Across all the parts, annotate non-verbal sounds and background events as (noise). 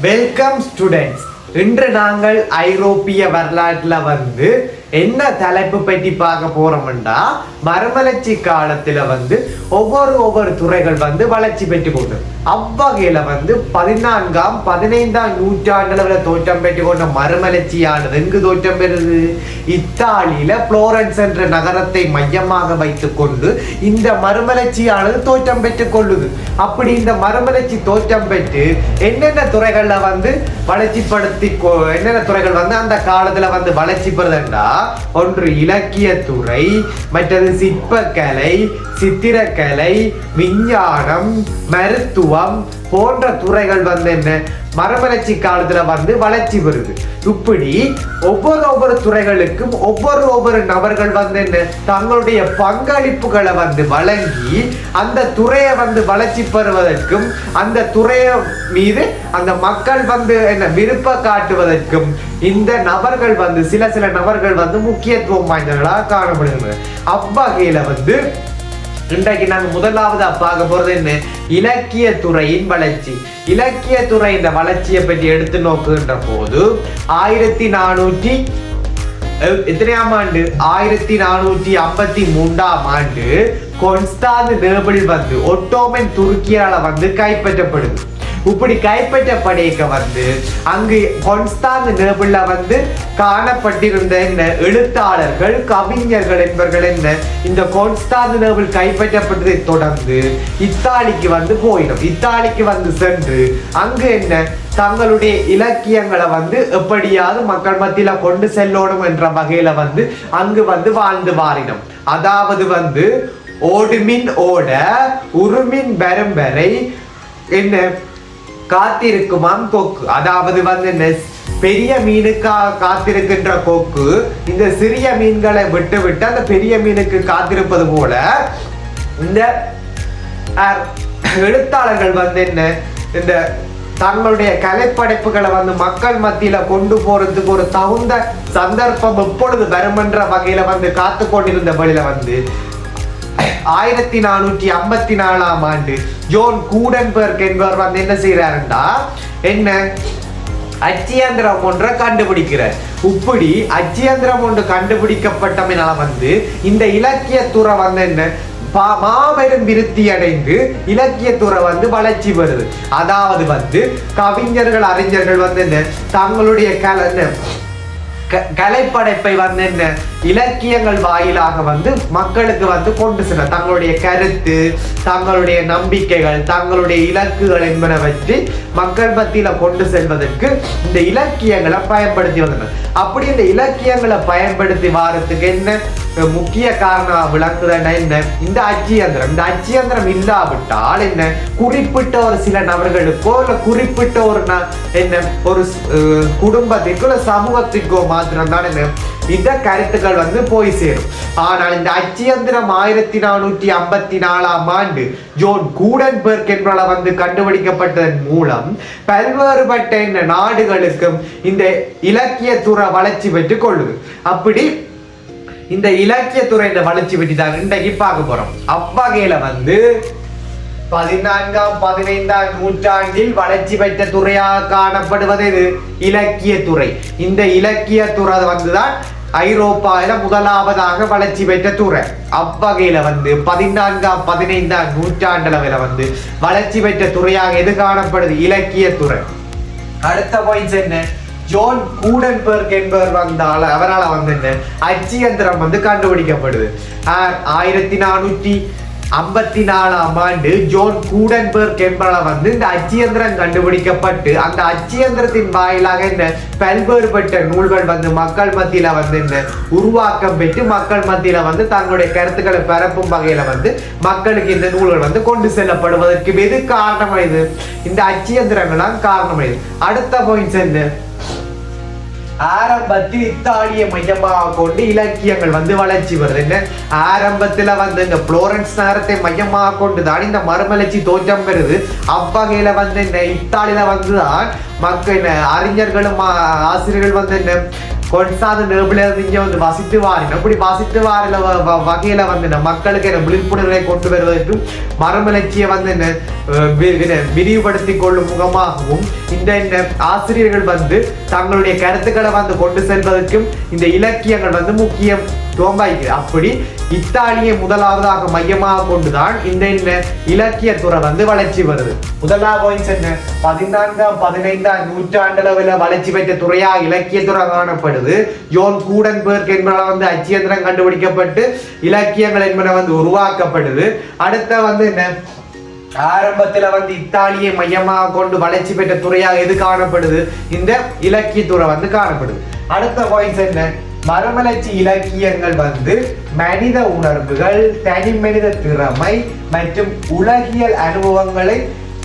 Welcome students இன்று நாங்கள் ஐரோப்பிய வரலாற்றில் வந்து என்ன தலைப்பு பற்றி பார்க்க போறோம்னா மறுமலர்ச்சி காலத்துல வந்து ஒவ்வொரு ஒவ்வொரு துறைகள் வந்து வளர்ச்சி பெற்று கொண்டு அவ்வகையில வந்து பதினான்காம் பதினைந்தாம் நூற்றாண்டுல தோற்றம் பெற்று கொண்ட மறுமலர்ச்சியானது எங்கு தோற்றம் பெறுது? இத்தாலியில புளோரன்ஸ் என்ற நகரத்தை மையமாக வைத்துக்கொண்டு இந்த மறுமலர்ச்சியானது தோற்றம் பெற்றுக் கொள்ளுது. அப்படி இந்த மறுமலர்ச்சி தோற்றம் பெற்று என்னென்ன துறைகள்ல வந்து வளர்ச்சிப்படுத்தி கொ- என்னென்ன துறைகள் வந்து அந்த காலத்துல வந்து வளர்ச்சி பெறுதுண்டா ஒன்று இலக்கியத்துறை மற்றது சிற்பக்கலை சித்திரக்கலை விஞ்ஞானம் மருத்துவம் போன்ற துறைகள் வந்து என்ன? மரவளர்ச்சி காலத்துல வந்து வளர்ச்சி வருது. இப்படி ஒவ்வொரு ஒவ்வொரு துறைகளுக்கும் ஒவ்வொரு ஒவ்வொரு நபர்கள் வந்து என்ன தங்களுடைய பங்களிப்புகளை வந்து வழங்கி அந்த துறையை வந்து வளர்ச்சி பெறுவதற்கும் அந்த துறையை மீது அந்த மக்கள் வந்து என்ன விருப்ப காட்டுவதற்கும் இந்த நபர்கள் வந்து சில சில நபர்கள் வந்து முக்கியத்துவம் வாய்ந்தவர்களாக காணப்படுகின்றனர். அவ்வகையில வந்து இன்றைக்கு நாங்கள் முதலாவதாக பார்க்க போகிறது என்ன? இலக்கிய துறையின் வளர்ச்சி. இலக்கிய துறை இந்த வளர்ச்சியை பற்றி எடுத்து நோக்குகின்ற போது ஆயிரத்தி நானூற்றி அஹ், எத்தனையாம் ஆண்டு? ஆயிரத்தி நானூற்றி ஐம்பத்தி மூன்றாம் ஆண்டு கொன்ஸ்டாந்து நேபிள் வந்து ஒட்டோமன் துருக்கியால வந்து கைப்பற்றப்படுது. இப்படி கைப்பற்ற கைப்பற்றப்படைக்க வந்து அங்கு கொன்ஸ்தான் நேபிள்ல வந்து காணப்பட்டிருந்த என்ன எழுத்தாளர்கள் கவிஞர்கள் என்பவர்கள் என்ன இந்த கொன்ஸ்தான் நேபிள் கைப்பற்றப்பட்டதை தொடர்ந்து இத்தாலிக்கு வந்து போயிடும். இத்தாலிக்கு வந்து சென்று அங்கு என்ன தங்களுடைய இலக்கியங்களை வந்து எப்படியாவது மக்கள் மத்தியில கொண்டு செல்லணும் என்ற வகையில வந்து அங்கு வந்து வாழ்ந்து வாரினோம் அதாவது வந்து ஓடுமின் ஓட உருமின் பெரும்பரை என்ன காத்திருக்குமாம் கொக்கு. அதாவது வந்து என்ன பெரிய மீனுக்கா காத்திருக்கின்ற கொக்கு இந்த சிறிய மீன்களை விட்டு விட்டு அந்த பெரிய மீனுக்கு காத்திருப்பது போல இந்த எழுத்தாளர்கள் வந்து என்ன இந்த தங்களுடைய கலைப்படைப்புகளை வந்து மக்கள் மத்தியில கொண்டு போறதுக்கு ஒரு தகுந்த சந்தர்ப்பம் எப்பொழுது வருமென்ற வகையில வந்து காத்து கொண்டிருந்த வழியில வந்து ஆயிரத்தி நானூற்றி ஐம்பத்தி நாலாம் ஆண்டு ஜோன் கூடன்பர்க் என்பவர் வந்து என்ன செய்கிறாருண்டா? என்ன? அச்சியந்திரம் ஒன்றை கண்டுபிடிக்கிறார். இப்படி அச்சியந்திரம் ஒன்று கண்டுபிடிக்கப்பட்டமினால வந்து இந்த இலக்கியத்துறை வந்து என்ன? பா- மாபெரும் விருத்தி அடைந்து இலக்கியத்துறை வந்து வளர்ச்சி வருது அதாவது வந்து கவிஞர்கள் அறிஞர்கள் வந்து என்ன? தங்களுடைய கல என்ன? க- கலைப்படைப்பை வந்து என்ன? இலக்கியங்கள் வாயிலாக வந்து மக்களுக்கு வந்து கொண்டு செல்ல தங்களுடைய கருத்து தங்களுடைய நம்பிக்கைகள் தங்களுடைய இலக்குகள் என்பனவற்றை மக்கள் மத்தியில கொண்டு செல்வதற்கு இந்த இலக்கியங்களை பயன்படுத்தி வந்தனர். அப்படி இந்த இலக்கியங்களை பயன்படுத்தி வாரத்துக்கு என்ன? முக்கிய காரணம் விளக்குதுன்னா என்ன? இந்த அச்சியந்திரம். இந்த அச்சியந்திரம் இல்லாவிட்டால் என்ன? குறிப்பிட்ட ஒரு சில நபர்களுக்கோ இல்லை குறிப்பிட்ட ஒரு ந- என்ன? ஒரு அஹ், குடும்பத்திற்கோ இல்லை சமூகத்திற்கோ மாத்திரம்தான் என்ன? இந்த கருத்துக்கள் வந்து போய் சேரும். ஆனால் இந்த அச்சியந்திரம் ஆயிரத்தி நானூற்றி ஐம்பத்தி நாலாம் ஆண்டு ஜோன் கூடன்பர்க் என்பவரால் வந்து கண்டுபிடிக்கப்பட்டதன் மூலம் பல்வேறுபட்ட இந்த நாடுகளுக்கும் இந்த இலக்கியத்துறை வளர்ச்சி பெற்றுக் கொள்ளுது. அப்படி இந்த இலக்கியத்துறை இந்த வளர்ச்சி பற்றி தான் இன்றைக்கு பார்க்க போறோம். அவ்வகையில வந்து பதினான்காம் பதினைந்தாம் நூற்றாண்டில் வளர்ச்சி பெற்ற துறையாக காணப்படுவது இது இலக்கியத்துறை இந்த இலக்கியத்துறை வந்துதான் ஐரோப்பாவில முதலாவதாக வளர்ச்சி பெற்ற துறை. அவ்வகையில வந்து பதினான்காம் பதினைந்தாம் நூற்றாண்டளவில் வந்து வளர்ச்சி பெற்ற துறையாக எது காணப்படுது? இலக்கிய துறை. அடுத்த பாயிண்ட்ஸ் என்ன? ஜோன் கூடன்பர்க் என்பவர் வந்தால் அவரால் வந்து என்ன? அச்சியந்திரம் வந்து கண்டுபிடிக்கப்படுது. ஆயிரத்தி நானூற்றி ஐம்பத்தி நாலாம் ஆண்டு ஜோன் கூடன்பர்க் என்பவர் வந்து இந்த அச்சியந்திரம் கண்டுபிடிக்கப்பட்டு அந்த அச்சியந்திரத்தின் வாயிலாக இந்த பல்வேறுபட்ட நூல்கள் வந்து மக்கள் மத்தியில் வந்து இந்த உருவாக்கம் பெற்று மக்கள் மத்தியில் வந்து தங்களுடைய கருத்துக்களை பரப்பும் வகையில் வந்து மக்களுக்கு இந்த நூல்கள் வந்து கொண்டு செல்லப்படுவதற்கு எது காரணம் இது. இந்த அச்சியந்திரங்களாம் காரணம் இது. அடுத்த பாயிண்ட்ஸ் என்ன ஆரம்பத்தில் இத்தாலிய மையமாக கொண்டு இலக்கியங்கள் வந்து வளர்ச்சி வருது. என்ன? ஆரம்பத்தில் வந்து இந்த புளோரன்ஸ் நகரத்தை மையமாக கொண்டு தான் இந்த மறுமலர்ச்சி தோற்றம் பெறுது. அவ்வகையில் வந்து இந்த இத்தாலியில வந்துதான் மக்கள் அறிஞர்களும் ஆசிரியர்கள் வந்து என்ன கொன்சாத நேபில இருந்து இங்க வந்து வசித்து வாரின அப்படி வசித்து வாரில வ- வகையில வந்து மக்களுக்கு என்ன விழிப்புணர்வை கொண்டு வருவதற்கும் மறுமலர்ச்சியை வந்து என்ன அஹ், விரிவுபடுத்தி கொள்ளும் முகமாகவும் இந்த இந்த ஆசிரியர்கள் வந்து தங்களுடைய கருத்துக்களை வந்து கொண்டு செல்வதற்கும் இந்த இலக்கியங்கள் வந்து முக்கியம் துவம்பாய்க்கு அப்படி இத்தாலியை முதலாவதாக மையமாக கொண்டுதான் இந்த இந்த இலக்கிய துறை வந்து வளர்ச்சி வருது. முதலாவது points என்ன? பதினான்காம் பதினைந்தாம் நூற்றாண்டளவில் வளர்ச்சி பெற்ற துறையா இலக்கிய துறை காணப்படுது. யோன் கூடன்பேர்க் என்பதால் வந்து அச்சியந்திரம் கண்டுபிடிக்கப்பட்டு இலக்கியங்கள் என்பன வந்து உருவாக்கப்படுது. அடுத்த வந்து என்ன? ஆரம்பத்தில் வந்து இத்தாலியை மையமாக கொண்டு வளர்ச்சி பெற்ற துறையாக எது காணப்படுது? இந்த இலக்கிய துறை வந்து காணப்படுது. அடுத்த பாயிண்ட்ஸ் என்ன? மறுமலர்ச்சி இலக்கியங்கள் வந்து மனித உணர்வுகள் தனி மனித திறமை மற்றும் உலகியல் அனுபவங்களை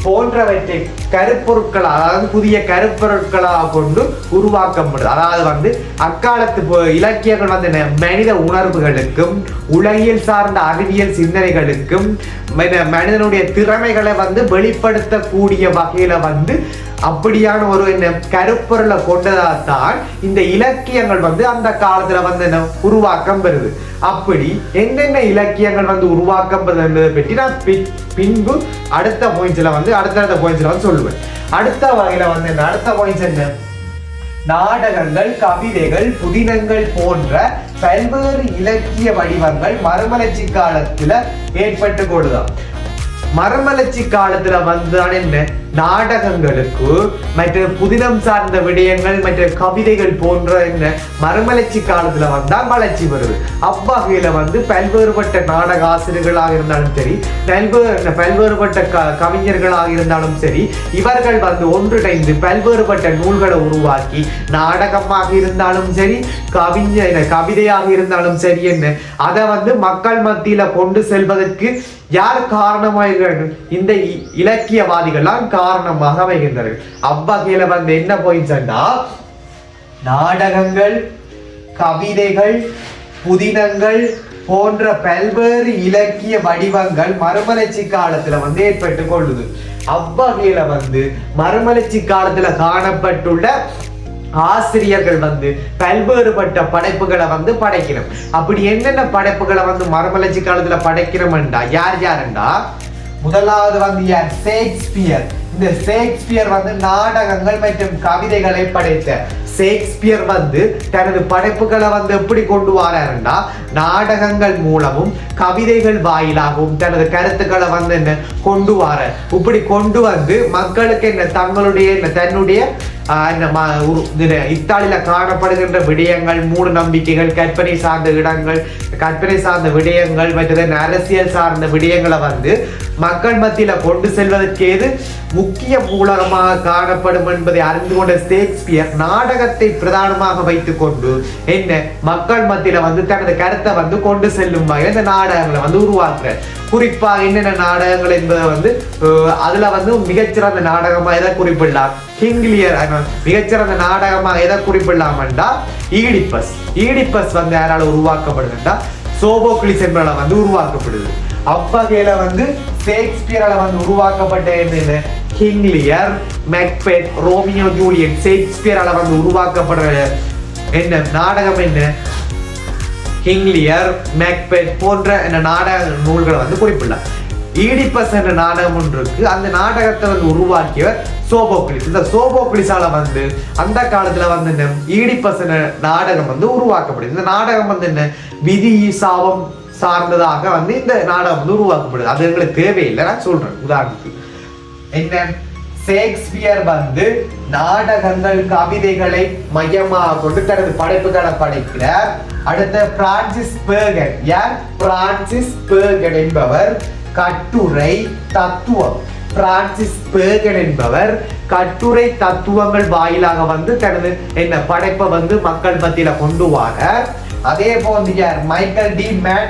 போன்றவற்றை கருப்பொருட்களாக அதாவது புதிய கருப்பொருட்களாக கொண்டு உருவாக்க முடியும் அதாவது வந்து அக்காலத்து இலக்கியங்கள் வந்து மனித உணர்வுகளுக்கும் உலகியல் சார்ந்த அறிவியல் சிந்தனைகளுக்கும் மனிதனுடைய திறமைகளை வந்து வெளிப்படுத்தக்கூடிய வகையில வந்து அப்படியான ஒரு என்ன கருப்பொருளை கொண்டதாத்தான் இந்த இலக்கியங்கள் வந்து அந்த காலத்துல வந்து என்ன உருவாக்கம் பெறுது. அப்படி என்னென்ன இலக்கியங்கள் வந்து உருவாக்கம் பெறுது பற்றி நான் பின்பு அடுத்த பாயிண்ட்ஸ்ல வந்து அடுத்தடுத்த பாயிண்ட்ஸ்ல வந்து சொல்லுவேன். அடுத்த வகையில வந்து என்ன அடுத்த பாயிண்ட்ஸ் என்ன? நாடகங்கள் கவிதைகள் புதினங்கள் போன்ற பல்வேறு இலக்கிய வடிவங்கள் மறுமலர்ச்சி காலத்துல ஏற்பட்டு கொடுதான் மறுமலர்ச்சி காலத்துல வந்துதான் என்ன? நாடகங்களுக்கு மற்ற புதினம் சார்ந்த விடயங்கள் மற்ற கவிதைகள் போன்ற இந்த மறுமலர்ச்சி காலத்துல வந்தால் வளர்ச்சி வருது. அவ்வகையில வந்து பல்வேறுபட்ட நாடக ஆசிரியர்களாக இருந்தாலும் சரி பல்வேறு பல்வேறுபட்ட க கவிஞர்களாக இருந்தாலும் சரி இவர்கள் வந்து ஒன்றிணைந்து பல்வேறுபட்ட நூல்களை உருவாக்கி நாடகமாக இருந்தாலும் சரி கவிஞர் கவிதையாக இருந்தாலும் சரி என்ன அதை வந்து மக்கள் மத்தியில கொண்டு செல்வதற்கு யார் காரணமாக இந்த இ- இலக்கியவாதிகள்லாம் காரணமாக அமைகின்றார்கள் அவ்வகையில் வந்து என்ன போயிடுச்சுன்னா நாடகங்கள் கவிதைகள் புதினங்கள் போன்ற பல்வேறு இலக்கிய வடிவங்கள் மறுமலர்ச்சி காலத்துல வந்து ஏற்பட்டு கொள்ளுது. அவ்வகையில வந்து மறுமலர்ச்சி காலத்துல காணப்பட்டுள்ள ஆசிரியர்கள் வந்து பல்வேறுபட்ட படைப்புகளை வந்து படைக்கணும். அப்படி என்னென்ன படைப்புகளை வந்து மறுமலர்ச்சி காலத்துல படைக்கணும்டா யார் யாருண்டா முதலாவது வந்து யார் ஷேக்ஸ்பியர். இந்த ஷேக்ஸ்பியர் வந்து நாடகங்கள் மற்றும் கவிதைகளை படைத்த. ஷேக்ஸ்பியர் வந்து தனது படைப்புகளை வந்து எப்படி கொண்டு வராருன்னா நாடகங்கள் மூலமும் கவிதைகள் வாயிலாகவும் தனது கருத்துக்களை வந்து என்ன கொண்டு வர இப்படி கொண்டு வந்து மக்களுக்கு என்ன தங்களுடைய என்ன தன்னுடைய இத்தாலியில காணப்படுகின்ற விடயங்கள் மூட நம்பிக்கைகள் கற்பனை சார்ந்த இடங்கள் கற்பனை சார்ந்த விடயங்கள் மற்றது அரசியல் சார்ந்த விடயங்களை வந்து மக்கள் மத்தியில கொண்டு செல்வதற்கு ஏது முக்கிய மூலகமாக காணப்படும் என்பதை அறிந்து கொண்ட ஷேக்ஸ்பியர் நாடகத்தை பிரதானமாக வைத்துக்கொண்டு என்ன மக்கள் மத்தியில வந்து தனது கருத்து வந்து கொண்டு செல்லும் வகையில் இந்த நாடகங்களை வந்து உருவாக்குறேன். குறிப்பாக என்னென்ன நாடகங்கள் என்பதை வந்து அதுல வந்து மிகச்சிறந்த நாடகமா எதை குறிப்பிடலாம்? கிங்லியர் மிகச்சிறந்த நாடகமாக எதை குறிப்பிடலாம்டா ஈடிப்பஸ் ஈடிப்பஸ் வந்து யாரால உருவாக்கப்படுதுண்டா சோபோக்லிஸ் என்பதால வந்து உருவாக்கப்படுது. அவ்வகையில வந்து ஷேக்ஸ்பியரால வந்து உருவாக்கப்பட்ட என்ன King Lear Macbeth Romeo Juliet ஷேக்ஸ்பியரால வந்து உருவாக்கப்படுற என்ன? நாடகம் என்ன? ஹிங்லியர் மேக்பெட் போன்ற இந்த நாடக நூல்களை வந்து குறிப்பிடலாம். ஈடிப்பஸ் என்ற நாடகம் ஒன்று இருக்கு. அந்த நாடகத்தை வந்து உருவாக்கியவர் சோபோக்லிஸ். இந்த சோபோக்லிஸால வந்து அந்த காலத்துல வந்து என்ன ஈடிப்பஸ் என்ற நாடகம் வந்து உருவாக்கப்படுது. இந்த நாடகம் வந்து என்ன விதி சாபம் சார்ந்ததாக வந்து இந்த நாடகம் வந்து உருவாக்கப்படுது. அது எங்களுக்கு தேவையில்லை நான் சொல்றேன். உதாரணத்துக்கு. என்ன? ஷேக்ஸ்பியர் வந்து நாடகங்கள் கவிதைகளை மையமாக கொண்டு தனது படைப்புகளை படைக்கிறார். அடுத்த பிரான்சிஸ் பேர்கன். யார்? பிரான்சிஸ் பேர்கன் என்பவர் கட்டுரை தத்துவம். பிரான்சிஸ் பேர்கன் என்பவர் கட்டுரை தத்துவங்கள் வாயிலாக வந்து தனது என்ன படைப்பை வந்து மக்கள் மத்தியில கொண்டு வாங்க அதே போன்று யார்? Michael de. மேன்.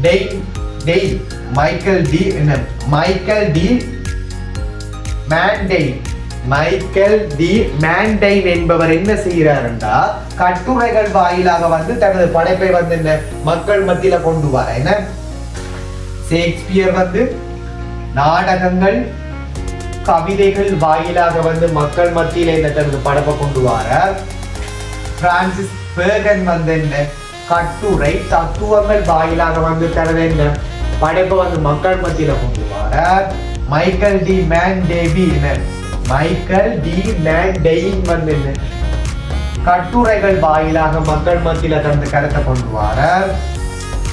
டெய் டெய் மைக்கேல் டி. என்ன? Michael de. Montaigne Michael de Montaigne என்பவர் என்ன செய்கிறாருண்டா? கட்டுரைகள் வாயிலாக வந்து தனது படைப்பை வந்து என்ன மக்கள் மத்தியில கொண்டு வர. என்ன? ஷேக்ஸ்பியர் வந்து நாடகங்கள் கவிதைகள் வாயிலாக வந்து மக்கள் மத்தியில இந்த தனது படைப்பை கொண்டு வர. பிரான்சிஸ் பேகன் வந்து என்ன? கட்டுரை தத்துவங்கள் வாயிலாக வந்து தனது என்ன படைப்பை வந்து மக்கள் மத்தியில கொண்டு வர. மைக்கேல் டி மேன் டேவி என்ன மைக்கேல் டி மேன் டெயின் வந்து என்ன கட்டுரைகள் வாயிலாக மக்கள் மத்தியில் தனது கருத்தை கொண்டு வர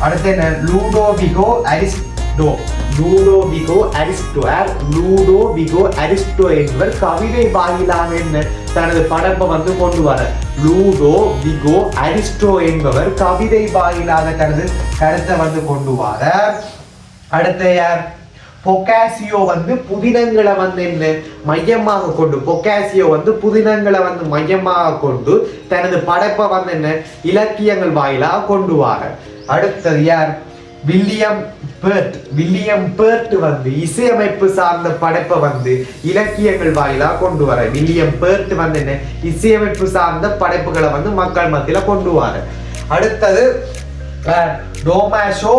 அடுத்து என்ன? லூடோவிகோ அரிஸ்டோ லூடோவிகோ அரிஸ்டோ யார்? லூடோவிகோ அரிஸ்டோ என்பவர் கவிதை வாயிலாக என்ன? தனது படப்பை வந்து கொண்டு வர லூடோ விகோ அரிஸ்டோ என்பவர் கவிதை வாயிலாக தனது கருத்தை வந்து கொண்டு வர அடுத்த யார்? பொக்காசியோ வந்து புதினங்களை வந்து என்ன? மையமாக கொண்டு பொக்காசியோ வந்து புதினங்களை வந்து மையமாக கொண்டு தனது படைப்பை வந்து என்ன? இலக்கியங்கள் வாயிலாக கொண்டு வார. அடுத்தது யார்? William bird. வில்லியம் பேர்ட் வந்து இசையமைப்பு சார்ந்த படைப்பை வந்து இலக்கியங்கள் வாயிலாக கொண்டு வர. வில்லியம் பேர்ட் வந்து என்ன? இசையமைப்பு சார்ந்த படைப்புகளை வந்து மக்கள் மத்தியில் கொண்டு வர. அடுத்தது டோமாஷோ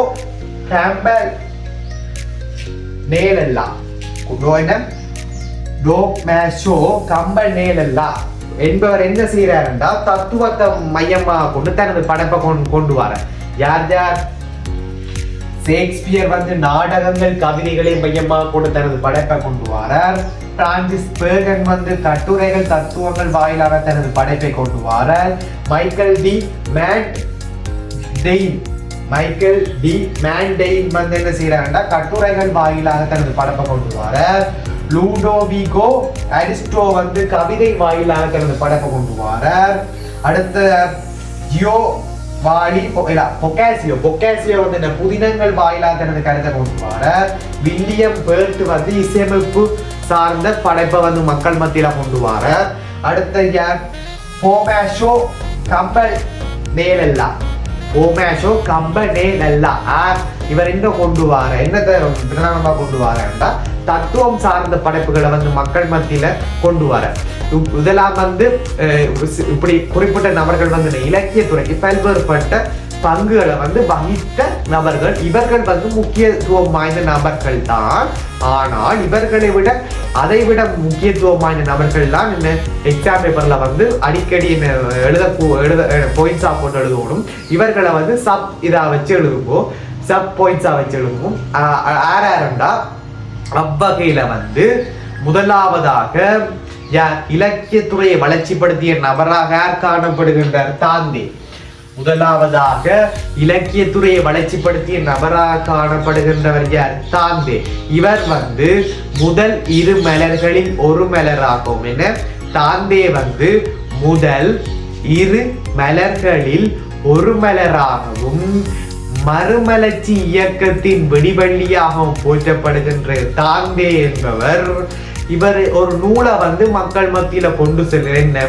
டோமாஷோ கேம்பல் நேலல்லா என்ன மேஷோ கம்பல் நேலல்லா என்பவர் என்ன செய்யறாருண்டா தத்துவத்தை மையமாக கொண்டு தனது படைப்பை கொண்டு கொண்டு வர யார் யார் ஷேக்ஸ்பியர் வந்து நாடகங்கள் கவிதைகளை மையமாக கொண்டு தனது படைப்பை கொண்டு வரார் பிரான்சிஸ் பேகன் வந்து கட்டுரைகள் தத்துவங்கள் வாயிலாக தனது படைப்பை கொண்டு வரார் Michael de Montaigne Michael de Montaigne வந்து என்ன செய்யறாருன்னா கட்டுரைகள் வாயிலாக தனது படப்பை கொண்டு வர லூடோவிகோ அரிஸ்டோ வந்து கவிதை வாயிலாக தனது படப்பை கொண்டு வர அடுத்த ஜியோ வாலி பொக்காசியோ பொக்காசியோ வந்து என்ன புதினங்கள் வாயிலாக தனது கருத்தை கொண்டு வர வில்லியம் பேர்ட் வந்து இசையமைப்பு சார்ந்த படைப்பை வந்து மக்கள் மத்தியில கொண்டு வர அடுத்த யார் போமேஷோ கம்பல் மேலெல்லாம் ஓமேஷோ கம்பனே நல்லா ஆர் இவர் என்ன கொண்டு வார? என்னத்தை பிரதானமா கொண்டு வாரா தத்துவம் சார்ந்த படைப்புகளை வந்து மக்கள் மத்தியில கொண்டு வர. இதெல்லாம் வந்து இப்படி குறிப்பிட்ட நபர்கள் வந்து இந்த இலக்கியத்துறைக்கு பல்வேறுபட்ட பங்குகளை வந்து வகித்த நபர்கள். இவர்கள் வந்து முக்கியத்துவம் வாய்ந்த நபர்கள் தான் ஆனால் இவர்களை விட அதை விட முக்கியத்துவம் வாய்ந்த நபர்கள் தான் என்ன எக்ஸாம் பேப்பரில் வந்து அடிக்கடி என்ன எழுத எழுத பாயிண்ட்ஸாக போட்டு எழுதணும் இவர்களை வந்து சப் இதாக வச்சு எழுதுவோம். சப் பாயிண்ட்ஸாக வச்சு எழுதுவோம். ஆர் ஆரண்டா அவ்வகையில் வந்து முதலாவதாக இலக்கியத்துறையை வளர்ச்சிப்படுத்திய நபராக யார் காணப்படுகின்றார்? தாந்தே முதலாவதாக இலக்கியத்துறையை வளர்ச்சிப்படுத்திய நபராக காணப்படுகின்றவர் யார்? தாந்தே. இவர் வந்து முதல் இரு மலர்களில் ஒரு மலராகும். என தாந்தே வந்து முதல் இரு மலர்களில் ஒரு மலராகவும் மறுமலர்ச்சி இயக்கத்தின் வெடிவள்ளியாகவும் போற்றப்படுகின்ற தாந்தே என்பவர். இவர் ஒரு நூலை வந்து மக்கள் மத்தியில கொண்டு செல்கிற என்ன?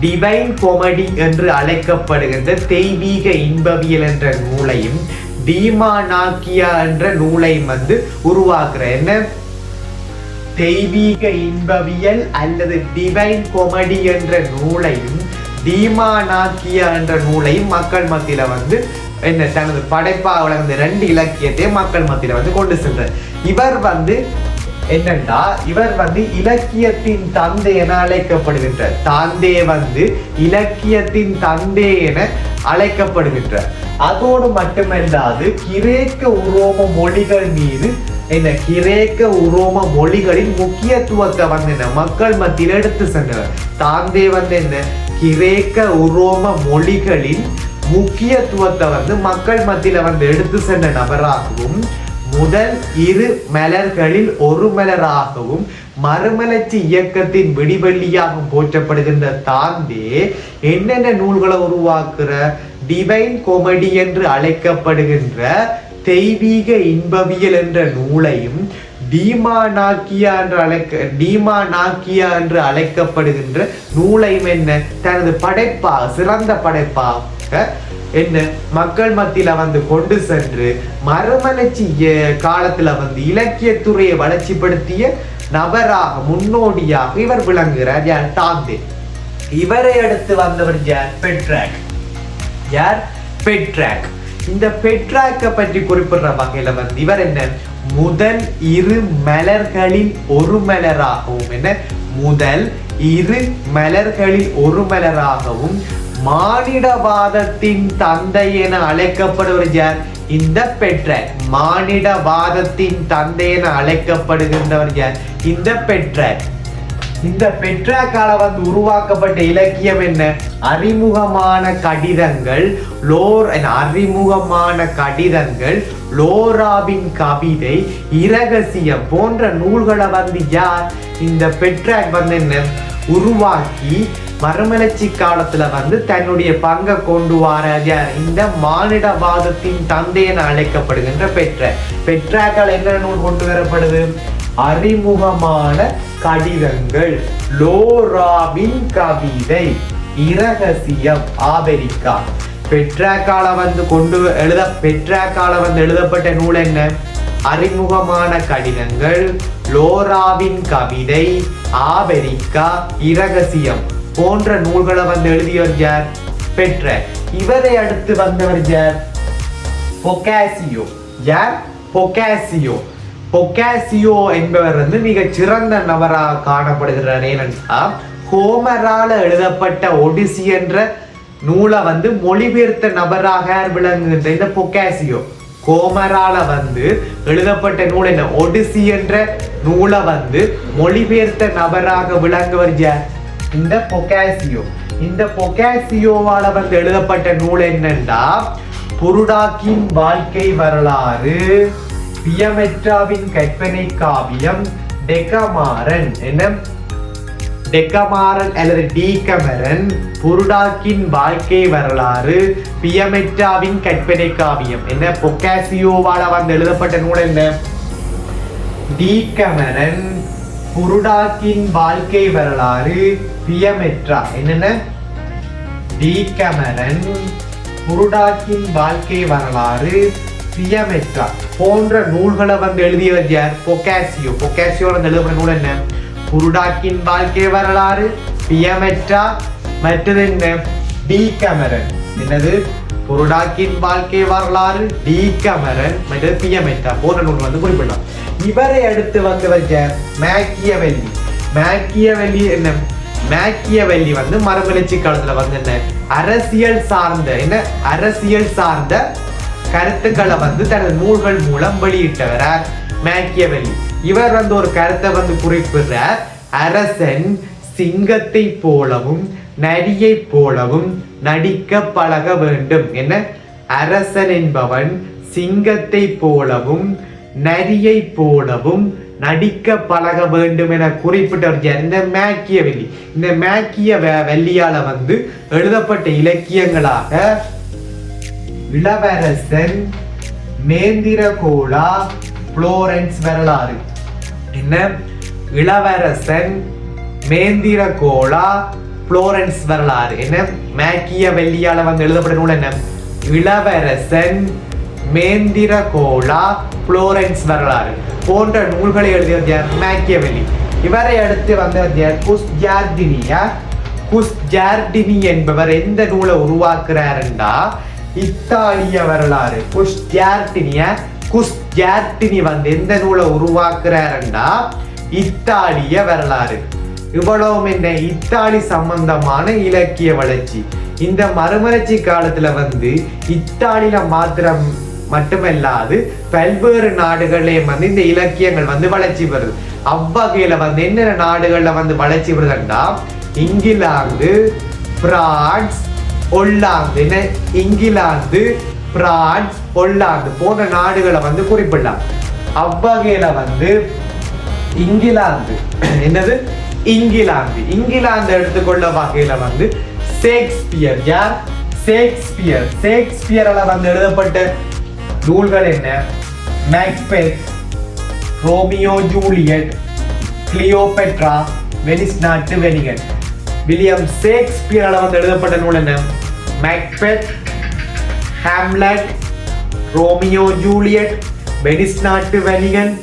டிவைன் கொமெடி என்று அழைக்கப்படுகின்ற தெய்வீக இன்பவியல் என்ற நூலையும் டீமானாக்கியா என்ற நூலையும் வந்து உருவாக்குற என்ன? தெய்வீக இன்பவியல் அல்லது டிவைன் கொமெடி என்ற நூலையும் டீமானாக்கியா என்ற நூலையும் மக்கள் மத்தியில வந்து என்ன தனது படைப்பாக வளர்ந்த ரெண்டு இலக்கியத்தையும் மக்கள் மத்தியில வந்து கொண்டு சென்றார் இவர் வந்து என்னன்னா இவர் வந்து இலக்கியத்தின் தந்தை என அழைக்கப்படுகின்றார். தாந்தே வந்து இலக்கியத்தின் தந்தை என அழைக்கப்படுகின்றார். அதோடு மட்டுமல்லாது கிரேக்க உரோம மொழிகள் மீது என்ன கிரேக்க உரோம மொழிகளின் முக்கியத்துவத்தை வந்து என்ன மக்கள் மத்தியில் எடுத்து சென்றவர். தாந்தே வந்து என்ன கிரேக்க உரோம மொழிகளின் முக்கியத்துவத்தை வந்து மக்கள் மத்தியில வந்து எடுத்து சென்ற நபராகவும் முதல் இரு மலர்களில் ஒரு மலராகவும் மறுமலர்ச்சி இயக்கத்தின் விடிவெள்ளியாகவும் போற்றப்படுகின்ற தாந்தே என்னென்ன நூல்களை உருவாக்குற? டிவைன் கொமெடி என்று அழைக்கப்படுகின்ற தெய்வீக இன்பவியல் என்ற நூலையும் டீமா நாக்கியா என்று அழைக்க டீமா நாக்கியா என்று அழைக்கப்படுகின்ற நூலையும் என்ன? தனது படைப்பா சிறந்த படைப்பாக என்ன மக்கள் மத்தியில வந்து கொண்டு சென்று மறுமலர்ச்சி காலத்துல வந்து இலக்கியத்துறையை வளர்ச்சிப்படுத்திய நபராக முன்னோடியாக இவர் விளங்குகிறார். யார்? டாந்தே இவரை அடுத்து வந்தவர் யார்? பெட்ராக். யார்? பெட்ராக். இந்த பெட்ராக்கை பற்றி குறிப்பிடுற வகையில வந்து இவர் என்ன? முதல் இரு மலர்களின் ஒரு மலராகவும் என்ன? முதல் இரு மலர்களில் ஒரு மலராகவும் மானிடவாதத்தின் தந்தை என அழைக்கப்படுவர் யார்? இந்த பெற்ற மானிடவாதத்தின் தந்தை என அழைக்கப்படுகின்றவர் யார்? இந்த பெற்ற இந்த பெற்றாக்கால வந்து உருவாக்கப்பட்ட இலக்கியம் என்ன? அறிமுகமான கடிதங்கள் லோர் அறிமுகமான கடிதங்கள் லோராவின் கவிதை இரகசியம் போன்ற நூல்களை வந்து யார்? இந்த பெட்ராக் வந்து என்ன? உருவாக்கி மறுமலர்ச்சி காலத்துல வந்து தன்னுடைய பங்கை கொண்டு வர இந்த மானிடவாதத்தின் தந்தை என அழைக்கப்படுகின்ற பெற்ற பெற்றாக்கள் என்ன நூல் கொண்டு வரப்படுது? அறிமுகமான கடிதங்கள். லோராவின் கவிதை இரகசியம் ஆபெரிக்கா. பெற்றாக்கால வந்து கொண்டு எழுத பெற்றாக்கால வந்து எழுதப்பட்ட நூல் என்ன? அறிமுகமான கடிதங்கள். லோராவின் கவிதை ஆபெரிக்கா இரகசியம். போன்ற நூல்களை வந்து எழுதியவர் யார்? பெற்ற இவரை அடுத்து வந்தவர் யார்? பொக்காசியோ. யார்? பொக்காசியோ. பொக்காசியோ என்பவர் வந்து மிக சிறந்த நபராக காணப்படுகிறார். ஏனென்றா ஹோமரால எழுதப்பட்ட ஒடிசி என்ற நூலை வந்து மொழிபெயர்த்த நபராக யார் விளங்குகின்ற இந்த பொக்காசியோ? ஹோமரால வந்து எழுதப்பட்ட நூல் என்ன? ஒடிசி என்ற நூலை வந்து மொழிபெயர்த்த நபராக விளங்குவர் யார்? இந்த பொக்காசியோ. இந்த பொக்காசியோவால வந்து எழுதப்பட்ட நூல் என்னென்றா புருடாக்கின் வாழ்க்கை வரலாறு பியமெட்ராவின் கற்பனை காவியம் டெக்கமாறன் என்ன? டெக்கமாறன் அல்லது டீகமரன் புருடாக்கின் வாழ்க்கை வரலாறு பியமெட்ராவின் கற்பனை காவியம் என்ன? பொக்காசியோவால வந்து எழுதப்பட்ட நூல் என்ன? டீகமரன் புருடாக்கின் வாழ்க்கை வரலாறு பியமெட்ரா என்னென்ன? டி. டீகமரன் புருடாக்கின் வாழ்க்கை வரலாறு பியமெட்ரா போன்ற நூல்களை வந்து எழுதியவர் யார்? பொக்காசியோ. பொக்காசியோ வந்து எழுதப்பட்ட நூல் என்ன? புருடாக்கின் வாழ்க்கை வரலாறு பியமெட்ரா மற்றது என்ன? டி. டீகமரன் என்னது? புருடாக்கின் வாழ்க்கை வரலாறு டி. டீகமரன் மற்றது பியமெட்ரா போன்ற நூல் வந்து குறிப்பிடலாம். இவரை அடுத்து வந்து வச்ச மேக்கியவெல்லி மேக்கியவெல்லி என்ன மேக்கியவெல்லி வந்து மரமலர்ச்சி காலத்துல வந்து என்ன அரசியல் சார்ந்த என்ன அரசியல் சார்ந்த கருத்துக்களை வந்து தனது நூல்கள் மூலம் வெளியிட்டவரார் மேக்கியவெல்லி இவர் வந்து ஒரு கருத்தை வந்து குறிப்பிடுறார் அரசன் சிங்கத்தை போலவும் நரியை போலவும் நடிக்க பழக வேண்டும் என்ன அரசன் என்பவன் சிங்கத்தை போலவும் நரியை போலவும் நடிக்க பழக வேண்டும் என குறிப்பிட்டவர் இந்த இந்த மேக்கியவெல்லி இந்த மேக்கிய வெள்ளியால வந்து எழுதப்பட்ட இலக்கியங்களாக இளவரசன் மேந்திரகோலா புளோரன்ஸ் வரலாறு. என்ன? இளவரசன் மேந்திரகோலா புளோரன்ஸ் வரலாறு. என்ன? மேக்கிய வெள்ளியால வந்து எழுதப்பட்ட நூல் என்ன? இளவரசன் மேந்திரகோலா புளோரன்ஸ் வரலாறு போன்ற நூல்களை எழுதியவர் யார் மேக்கியவெல்லி. இவரை அடுத்து வந்தவர் யார் குஸ்ஜார்டினியா. குஸ்ஜார்டினி என்பவர் எந்த நூலை உருவாக்குறாருண்டா? இத்தாலிய வரலாறு. குஸ்ஜார்டினிய குஸ்ஜார்டினி வந்து எந்த நூலை உருவாக்குறாருண்டா? இத்தாலிய வரலாறு. இவ்வளவும் என்ன இத்தாலி சம்பந்தமான இலக்கிய வளர்ச்சி. இந்த மறுமலர்ச்சி காலத்துல வந்து இத்தாலியில மாத்திரம் மட்டுமல்லாது பல்வேறு நாடுகள்லயும் வந்து இந்த இலக்கியங்கள் வந்து வளர்ச்சி வருது அவ்வகையில வந்து என்னென்ன நாடுகள்ல வந்து வளர்ச்சி பெறுதுன்னா இங்கிலாந்து பிரான்ஸ் ஒல்லாந்து. இங்கிலாந்து பிரான்ஸ் ஒல்லாந்து போன்ற நாடுகளை வந்து குறிப்பிடலாம். அவ்வகையில வந்து இங்கிலாந்து. (clears throat) என்னது? இங்கிலாந்து. இங்கிலாந்து எடுத்துக்கொள்ள வகையில வந்து ஷேக்ஸ்பியர். யார்? ஷேக்ஸ்பியர். ஷேக்ஸ்பியரால வந்து எழுதப்பட்ட நூல்கள் என்ன Macbeth Romeo Juliet Cleopatra Venice நாட்டு வெனிகன் வில்லியம் ஷேக்ஸ்பியரால வந்து எழுதப்பட்ட நூல் என்ன Macbeth Hamlet Romeo Juliet Venice நாட்டு வெனிகன்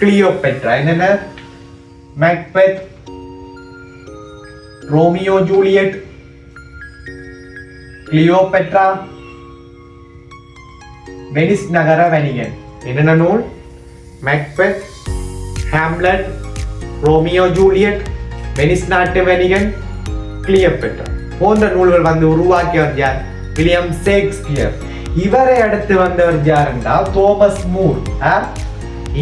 கிளியோபெட்ரா என்னென்ன Macbeth Romeo Juliet Cleopatra Venice நகர வணிகன் என்னென்ன நூல்? Macbeth Hamlet Romeo Juliet Venice நாட்டு வணிகன் கிளியப்பெட்ரா போன்ற நூல்கள் வந்து உருவாக்கியவர் யார்? வில்லியம் ஷேக்ஸ்பியர் இவரை அடுத்து வந்தவர் யார் என்றால் தோமஸ் மூர்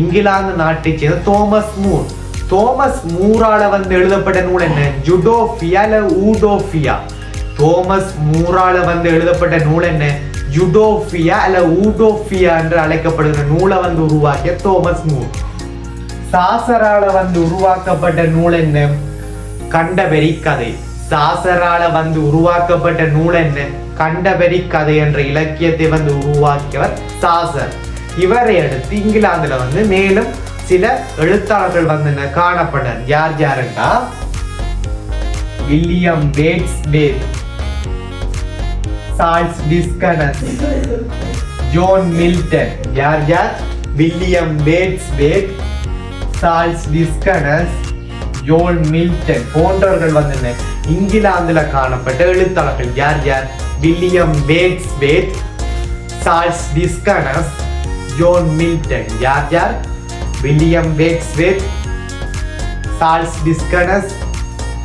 இங்கிலாந்து நாட்டை சேர்ந்த தோமஸ் மூர் தோமஸ் மூரால வந்து எழுதப்பட்ட நூல் என்ன? ஜுடோஃபியா இல்ல ஊடோஃபியா தோமஸ் மூரால வந்து எழுதப்பட்ட நூல் என்ன? ஜுடோஃபியா அல்ல ஊடோஃபியா என்று அழைக்கப்படுகிற நூலை வந்து உருவாக்கிய தோமஸ் மூர் சாசரால வந்து உருவாக்கப்பட்ட நூல் என்ன? கண்டபெரி கதை. சாசரால வந்து உருவாக்கப்பட்ட நூல் என்ன? கண்டபெரி கதை என்ற இலக்கியத்தை வந்து உருவாக்கியவர் சாசர். இவரை அடுத்து இங்கிலாந்துல வந்து மேலும் சில எழுத்தாளர்கள் வந்து என்ன? காணப்பட்டார் யார் யாருன்னா வில்லியம் பேட்ஸ் பேத் சார்ல்ஸ் டிஸ்கனஸ் ஜோன் மில்டன் யார் யார் வில்லியம் பேட்ஸ் பேத் சார்ல்ஸ் டிஸ்கனஸ் ஜோன் மில்டன் போன்றவர்கள் வந்து இங்கிலாந்தில் காணப்பட்ட எழுத்தாளர்கள் யார் யார்? வில்லியம் பேட்ஸ் பேத் சார்ல்ஸ் டிஸ்கனஸ் ஜோன் மில்டன் யார் யார்? வில்லியம் பேட்ஸ் பேத் சார்ல்ஸ் டிஸ்கனஸ்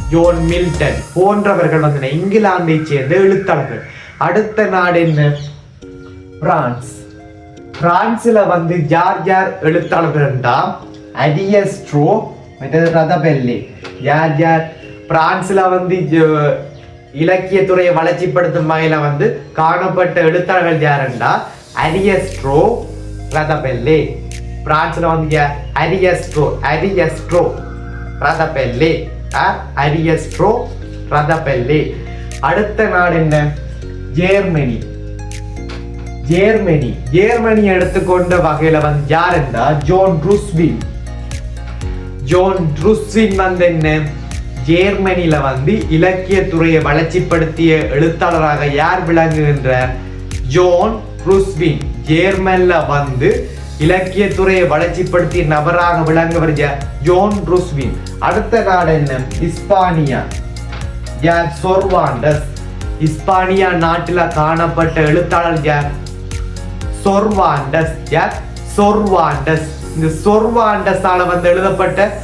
ஜோன் மில்டன் போன்றவர்கள் வந்து இங்கிலாந்தை சேர்ந்த எழுத்தாளர்கள். அடுத்த நாடு என்ன? பிரான்ஸ். பிரான்ஸில் வந்து யார் யார் எழுத்தாளர்கள் என்றா அரியஸ்ட்ரோ மற்றது ரதபெல்லி. யார் யார்? பிரான்ஸில் வந்து ஜ- இலக்கியத்துறையை வளர்ச்சிப்படுத்தும் வகையில் வந்து காணப்பட்ட எழுத்தாளர்கள் யாருண்டா அரியஸ்ட்ரோ ரதபெல்லி. பிரான்ஸில் வந்து யார்? அரியஸ்ட்ரோ அரியஸ்ட்ரோ ரதபெல்லி. அரியஸ்ட்ரோ ரதபெல்லி. அடுத்த நாடு என்ன? ஜெர்மனி. ஜேர்மனி. ஜேர்மனி எடுத்துக்கொண்ட வகையில வந்து யார் என்றா ஜோன் ருஸ்வின் ஜோன் ருஸ்வின் வந்து என்ன? ஜேர்மனியில வந்து இலக்கியத்துறையை வளர்ச்சிப்படுத்திய எழுத்தாளராக யார் விளங்குகின்ற ஜோன் ருஸ்வின் ஜேர்மன்ல வந்து இலக்கியத்துறையை வளர்ச்சிப்படுத்திய நபராக விளங்குவர் ஜோன் ருஸ்வின் அடுத்த நாடு என்ன? இஸ்பானியா. யார்? சொர்வாண்டஸ். இஸ்பானியா நாட்டில் காணப்பட்ட எழுத்தாளர் யார்? சொர்வாண்டஸ். யார்? சொர்வாண்டஸ். இந்த சொர்வாண்டஸால வந்து எழுதப்பட்ட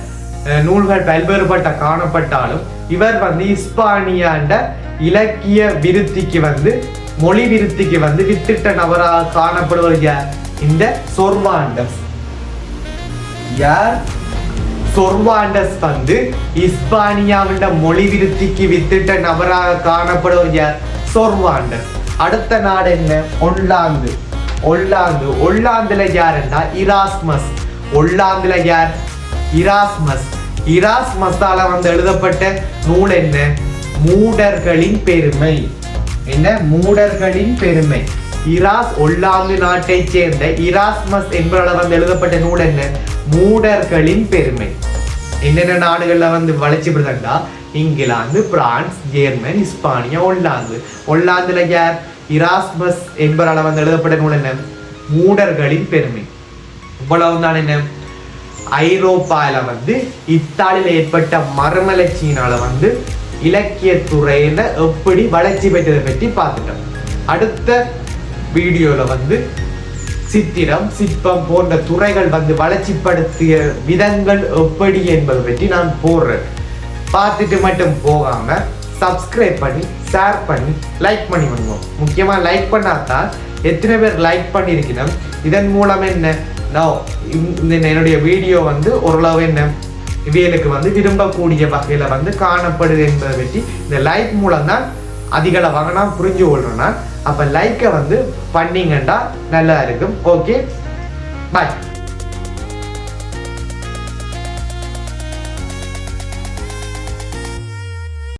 நூல்கள் பல்வேறுபட்ட காணப்பட்டாலும் இவர் வந்து இஸ்பானியாண்ட இலக்கிய விருத்திக்கு வந்து மொழி விருத்திக்கு வந்து வித்திட்ட நபராக காணப்படுவர் யார்? இந்த சொர்வாண்டஸ். யார்? சொர்வாண்டஸ் வந்து இஸ்பானியாவிட மொழி விருத்திக்கு வித்திட்ட நபராக காணப்படுவர் யார்? சொர்வாண்டஸ். அடுத்த நாடு என்ன? ஒல்லாந்து. ஒல்லாந்து. ஒல்லாந்துல யாருன்னா இராஸ்மஸ். ஒல்லாந்துல யார்? இராஸ்மஸ். இராஸ்மஸால வந்து எழுதப்பட்ட நூல் என்ன? மூடர்களின் பெருமை. என்ன? மூடர்களின் பெருமை. இராஸ் ஒல்லாந்து நாட்டை சேர்ந்த இராஸ்மஸ் என்பவரால் வந்து எழுதப்பட்ட நூல் என்ன? மூடர்களின் பெருமை. என்னென்ன நாடுகளில் வந்து வளர்ச்சி பெறுதா இங்கிலாந்து பிரான்ஸ் ஜெர்மன் இஸ்பானியா ஒல்லாந்து. ஒல்லாந்துல யார்? இராஸ்மஸ் என்பவரால் வந்து எழுதப்பட்ட நூல் என்ன? மூடர்களின் பெருமை. இவ்வளவு தான் என்ன? ஐரோப்பாவில் வந்து இத்தாலியில் ஏற்பட்ட மறுமலர்ச்சியினால வந்து இலக்கியத்துறையில் எப்படி வளர்ச்சி பெற்றதை பற்றி பார்த்துட்டோம். அடுத்த வீடியோவில் வந்து சித்திரம் சிற்பம் போன்ற துறைகள் வந்து வளர்ச்சிப்படுத்திய விதங்கள் எப்படி என்பதை பற்றி நான் போடுறேன். பார்த்துட்டு மட்டும் போகாம சப்ஸ்கிரைப் பண்ணி ஷேர் பண்ணி லைக் பண்ணி பண்ணுவோம் முக்கியமாக லைக் பண்ணாதான் எத்தனை பேர் லைக் பண்ணியிருக்கணும்? இதன் மூலம் என்ன? நான் இந்த என்னுடைய வீடியோ வந்து ஓரளவு என்ன? இவைகளுக்கு வந்து விரும்பக்கூடிய வகையில் வந்து காணப்படுது என்பதை பற்றி இந்த லைக் மூலம் தான் அதிகளவாக நான் புரிஞ்சு கொள்றேன் அப்போ லைக்கை வந்து பண்ணீங்கன்னா நல்லா இருக்கும். Okay bye